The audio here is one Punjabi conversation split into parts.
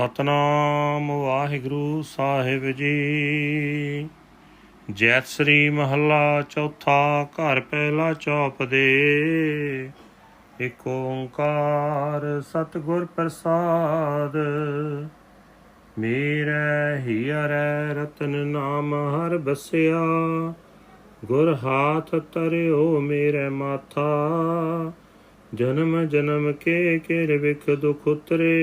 ਸਤਨਾਮ ਵਾਹਿਗੁਰੂ ਸਾਹਿਬ ਜੀ ਜੈਤ ਸ੍ਰੀ ਮਹੱਲਾ ਚੌਥਾ ਘਰ ਪਹਿਲਾ ਚੌਪ ਦੇ ਏਕ ਓੰਕਾਰ ਸਤਗੁਰ ਪ੍ਰਸਾਦ ਮੇਰੇ ਹਿਰੈ ਰਤਨ ਨਾਮ ਹਰ ਬਸਿਆ ਗੁਰ ਹਾਥ ਤਰਿਓ ਮੇਰੇ ਮਾਥਾ ਜਨਮ ਜਨਮ ਕੇ ਕਿਰ ਵਿਖ ਦੁਖ ਉਤਰੇ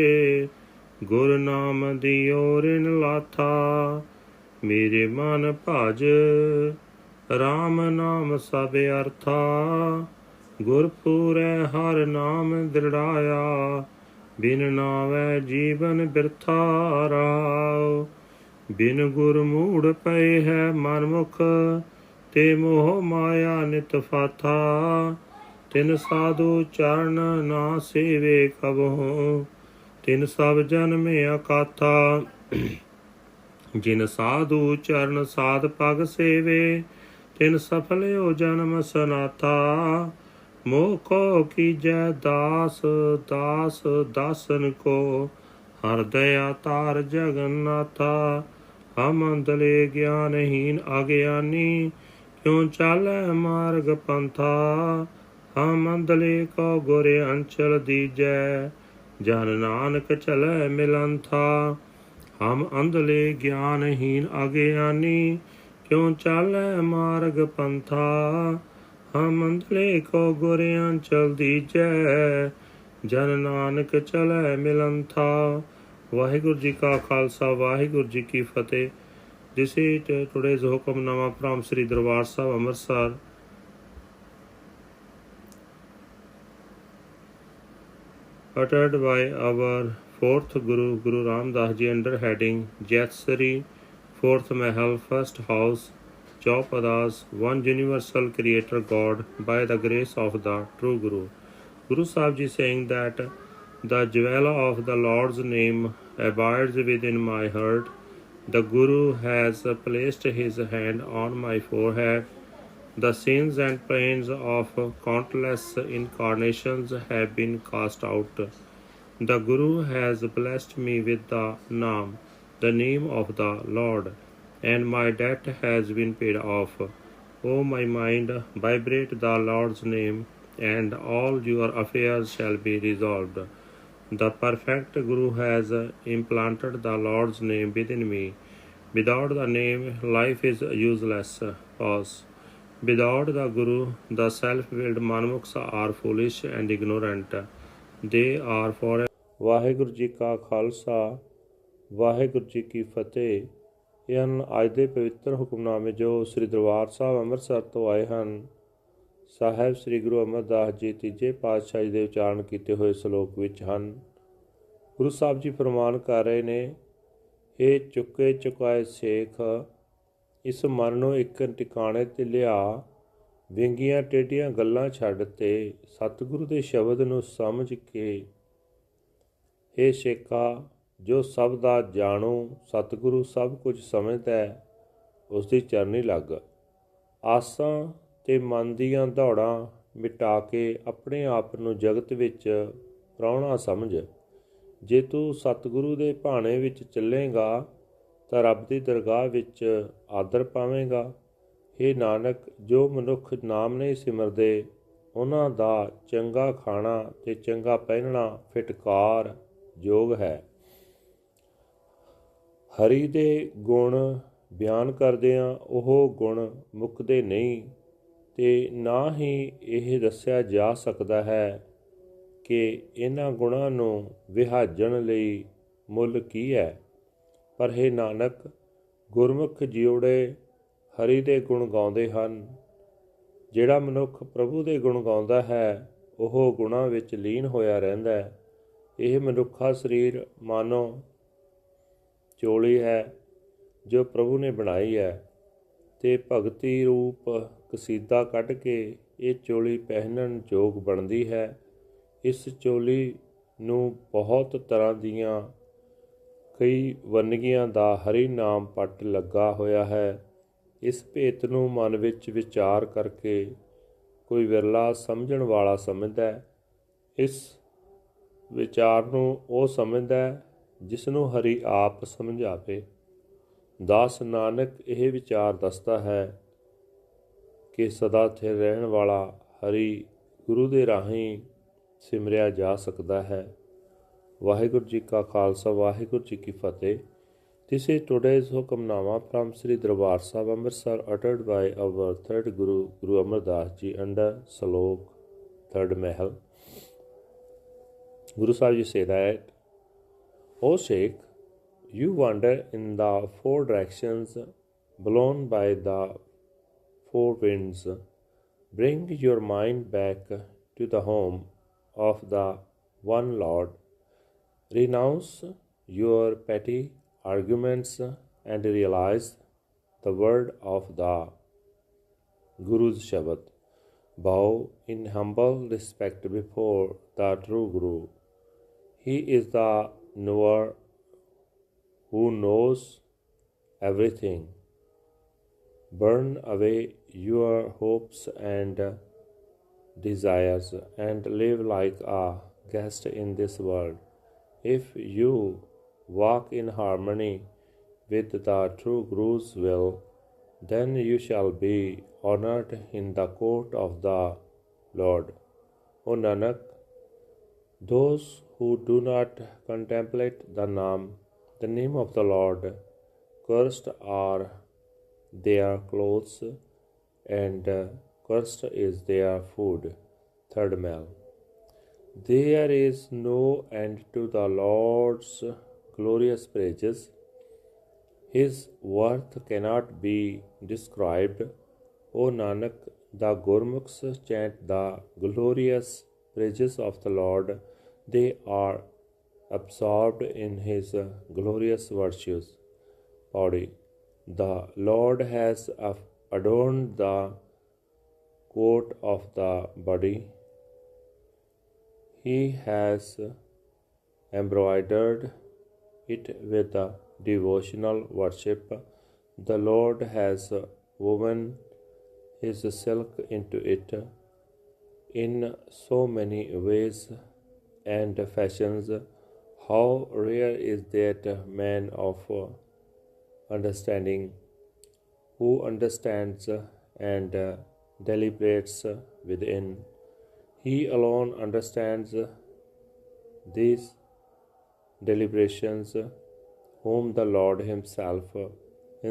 ਗੁਰ ਨਾਮ ਦਿਓ ਰਿਨ ਲਾਥਾ ਮੇਰੇ ਮਨ ਭਜ ਰਾਮ ਨਾਮ ਸਭ ਅਰਥਾ ਗੁਰ ਪੂਰੈ ਹਰ ਨਾਮ ਦਿੜਾਇਆ ਬਿਨ ਨਾਵੇ ਜੀਵਨ ਬਿਰਥਾ ਰਾਉ ਬਿਨ ਗੁਰ ਮੂੜ ਪਏ ਹੈ ਮਨ ਮੁਖ ਤੇ ਮੋਹ ਮਾਇਆ ਨਿਤ ਫਾਥਾ ਤਿਨ ਸਾਧੂ ਚਰਨ ਨਾ ਸੇਵੇ ਕਬਹੁ ਤਿਨ ਸਭ ਜਨਮੇ ਅਕਾਥਾ ਜਿਨ ਸਾਧੂ ਚਰਨ ਸਾਧ ਪਗ ਸੇਵੇ ਤਿਨ ਸਫਲਿਓ ਜਨਮ ਸਨਾਤਾ ਮੋਹ ਕੋ ਜੈ ਦਾਸ ਦਾਸ ਦਾਸਨ ਕੋ ਹਰ ਦਇਆ ਤਾਰ ਜਗਨਨਾਥਾ ਹਮੰਦਲੇ ਗਿਆਨਹੀਨ ਅਗਿਆਨੀ ਕਿਉ ਚਾਲੈ ਮਾਰਗ ਪੰਥਾ ਹਮੰਦਲੇ ਕੋ ਗੁਰ ਅੰਚਲ ਦੀਜੈ ਜਨ ਨਾਨਕ ਚਲੇ ਮਿਲੰਥਾ ਹਮ ਅੰਧਲੇ ਗਿਆਨਹੀਨ ਅਗਿਆਨੀ ਕਿਉ ਚਾਲੈ ਮਾਰਗ ਪੰਥਾ ਹਮ ਅੰਧਲੇ ਕੋ ਗੁਰਿਆਂ ਚਲ ਦੀਜੈ ਜਨ ਨਾਨਕ ਚਲੇ ਮਿਲੰਥਾ ਵਾਹਿਗੁਰੂ ਜੀ ਕਾ ਖਾਲਸਾ ਵਾਹਿਗੁਰੂ ਜੀ ਕੀ ਫਤਿਹ ਥਿਸ ਇਜ਼ ਟੁਡੇਜ਼ ਨਵਾ from Shri Darbar Sahib Amritsar uttered by our fourth Guru, Guru Ram Das Ji, under heading Jatsari, fourth Mahal, first house, Chaupadas, one universal creator God, by the grace of the true Guru. Guru Sahib Ji saying that the jewel of the Lord's name abides within my heart. The Guru has placed his hand on my forehead the sins and pains of countless incarnations have been cast out. The Guru has blessed me with the Naam, the name of the Lord, and my debt has been paid off. O oh, my mind, vibrate the Lord's name, and all your affairs shall be resolved. The perfect Guru has implanted the Lord's name within me. Without the name, life is useless. Pause. Without the Guru the self willed Manmukhs are foolish and ignorant they are for Waheguru ji ਕਾ ਖਾਲਸਾ ਵਾਹਿਗੁਰੂ ਜੀ ਕੀ ਫਤਿਹ ਇਹ ਅਜ ਦੇ ਪਵਿੱਤਰ ਹੁਕਮਨਾਮੇ ਜੋ ਸ੍ਰੀ ਦਰਬਾਰ ਸਾਹਿਬ ਅੰਮ੍ਰਿਤਸਰ ਤੋਂ ਆਏ ਹਨ ਸਾਹਿਬ ਸ੍ਰੀ ਗੁਰੂ ਅਮਰਦਾਸ ਜੀ ਤੀਜੇ ਪਾਤਸ਼ਾਹ ਜੀ ਦੇ ਉਚਾਰਨ ਕੀਤੇ ਹੋਏ ਸ਼ਲੋਕ ਵਿੱਚ ਹਨ ਗੁਰੂ ਸਾਹਿਬ ਜੀ ਫਰਮਾਨ ਕਰ ਰਹੇ ਨੇ ਇਹ ਚੁੱਕੇ ਚੁਕਾਏ ਸੇਖ ਇਸ ਮਨ ਨੂੰ ਇੱਕ ਟਿਕਾਣੇ ਤੇ ਲਿਆ ਵਿੰਗੀਆਂ ਟੇਡੀਆਂ ਗੱਲਾਂ ਛੱਡ ਤੇ ਸਤਿਗੁਰੂ ਦੇ ਸ਼ਬਦ ਨੂੰ ਸਮਝ ਕੇ हे ਸੇਕਾ ਜੋ ਸਭ ਦਾ ਜਾਣੋ ਸਤਿਗੁਰੂ ਸਭ ਕੁਝ ਸਮਝਦਾ ਹੈ ਉਸ ਦੀ ਚਰਨੀ ਲੱਗ ਆਸਾਂ ਤੇ ਮਨ ਦੀਆਂ ਧੌੜਾਂ ਮਿਟਾ ਕੇ ਆਪਣੇ ਆਪ ਨੂੰ ਜਗਤ ਵਿੱਚ ਪ੍ਰਾਉਣਾ ਸਮਝ ਜੇ ਤੂੰ ਸਤਿਗੁਰੂ ਦੇ ਭਾਣੇ ਵਿੱਚ ਚੱਲੇਗਾ ਤਾਂ ਰੱਬ ਦੀ ਦਰਗਾਹ ਵਿੱਚ ਆਦਰ ਪਾਵੇਂਗਾ ਇਹ ਨਾਨਕ ਜੋ ਮਨੁੱਖ ਨਾਮ ਨਹੀਂ ਸਿਮਰਦੇ ਉਹਨਾਂ ਦਾ ਚੰਗਾ ਖਾਣਾ ਤੇ ਚੰਗਾ ਪਹਿਨਣਾ ਫਿਟਕਾਰ ਯੋਗ ਹੈ ਹਰੀ ਦੇ ਗੁਣ ਬਿਆਨ ਕਰਦੇ ਆ ਉਹ ਗੁਣ ਮੁੱਕਦੇ ਨਹੀਂ ਤੇ ਨਾ ਹੀ ਇਹ ਦੱਸਿਆ ਜਾ ਸਕਦਾ ਹੈ ਕਿ ਇਹਨਾਂ ਗੁਣਾਂ ਨੂੰ ਵਿਹਾਜਣ ਲਈ ਮੁੱਲ ਕੀ ਹੈ ਪਰ ਹੈ ਨਾਨਕ ਗੁਰਮੁਖ ਜਿਉੜੇ ਹਰੀ ਦੇ ਗੁਣ ਗਾਉਂਦੇ ਹਨ ਜਿਹੜਾ ਮਨੁੱਖ ਪ੍ਰਭੂ ਦੇ ਗੁਣ ਗਾਉਂਦਾ ਹੈ ਉਹ ਗੁਣਾ ਵਿੱਚ ਲੀਨ ਹੋਇਆ ਰਹਿੰਦਾ ਹੈ ਇਹ ਮਨੁੱਖਾ ਸਰੀਰ ਮਾਨੋ ਚੋਲੀ ਹੈ ਜੋ ਪ੍ਰਭੂ ਨੇ ਬਣਾਈ ਹੈ ਤੇ ਭਗਤੀ ਰੂਪ ਕਸੀਦਾ ਕੱਢ ਕੇ ਇਹ ਚੋਲੀ ਪਹਿਨਣ ਯੋਗ ਬਣਦੀ ਹੈ ਇਸ ਚੋਲੀ ਨੂੰ ਬਹੁਤ ਤਰ੍ਹਾਂ ਦੀਆਂ ਕਈ ਵੰਨਗੀਆਂ ਦਾ ਹਰੀ ਨਾਮ ਪੱਟ ਲੱਗਾ ਹੋਇਆ ਹੈ ਇਸ ਭੇਤ ਨੂੰ ਮਨ ਵਿੱਚ ਵਿਚਾਰ ਕਰਕੇ ਕੋਈ ਵਿਰਲਾ ਸਮਝਣ ਵਾਲਾ ਸਮਝਦਾ ਹੈ ਇਸ ਵਿਚਾਰ ਨੂੰ ਉਹ ਸਮਝਦਾ ਹੈ ਜਿਸ ਨੂੰ ਹਰੀ ਆਪ ਸਮਝਾਵੇ ਦਾਸ ਨਾਨਕ ਇਹ ਵਿਚਾਰ ਦੱਸਦਾ ਹੈ ਕਿ ਸਦਾ ਸਥਿਰ ਰਹਿਣ ਵਾਲਾ ਹਰੀ ਗੁਰੂ ਦੇ ਰਾਹੀਂ ਸਿਮਰਿਆ ਜਾ ਸਕਦਾ ਹੈ ਵਾਹਿਗੁਰੂ ਜੀ ਕਾ ਖਾਲਸਾ ਵਾਹਿਗੁਰੂ ਜੀ ਕੀ Fateh this is today's Hukamnama from Shri Darbar Sahib Amritsar uttered by our third Guru Guru Amardas ji under Salok third Mahal Guru Sahib ji say that O Sheikh you wander in the four directions blown by the four winds bring your mind back to the home of the one Lord Renounce your petty arguments and realize the word of the Guru's Shabad. Bow in humble respect before the true Guru. He is the knower who knows everything. Burn away your hopes and desires and live like a guest in this world. If you walk in harmony with the true Guru's will, then you shall be honored in the court of the Lord. O Nanak, those who do not contemplate the Nam, the name of the Lord, cursed are their clothes and cursed is their food. Third Mel. There is no end to the Lord's glorious praises. His worth cannot be described. O Nanak, the Gurmukhs chant the glorious praises of the Lord. They are absorbed in His glorious virtues. Body. The Lord has adorned the coat of the body he has embroidered it with a devotional worship. The Lord has woven his silk into it in so many ways and fashions. How rare is that man of understanding who understands and deliberates within. He alone understands these deliberations, whom the Lord Himself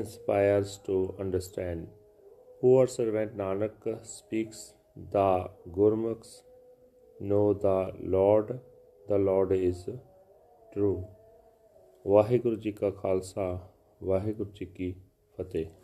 inspires to understand. Poor servant Nanak speaks, The Gurmukhs know the Lord, the Lord is true. Waheguru ji ਕਾ ਖਾਲਸਾ ਵਾਹਿਗੁਰੂ ਜੀ ਕੀ ਫਤਿਹ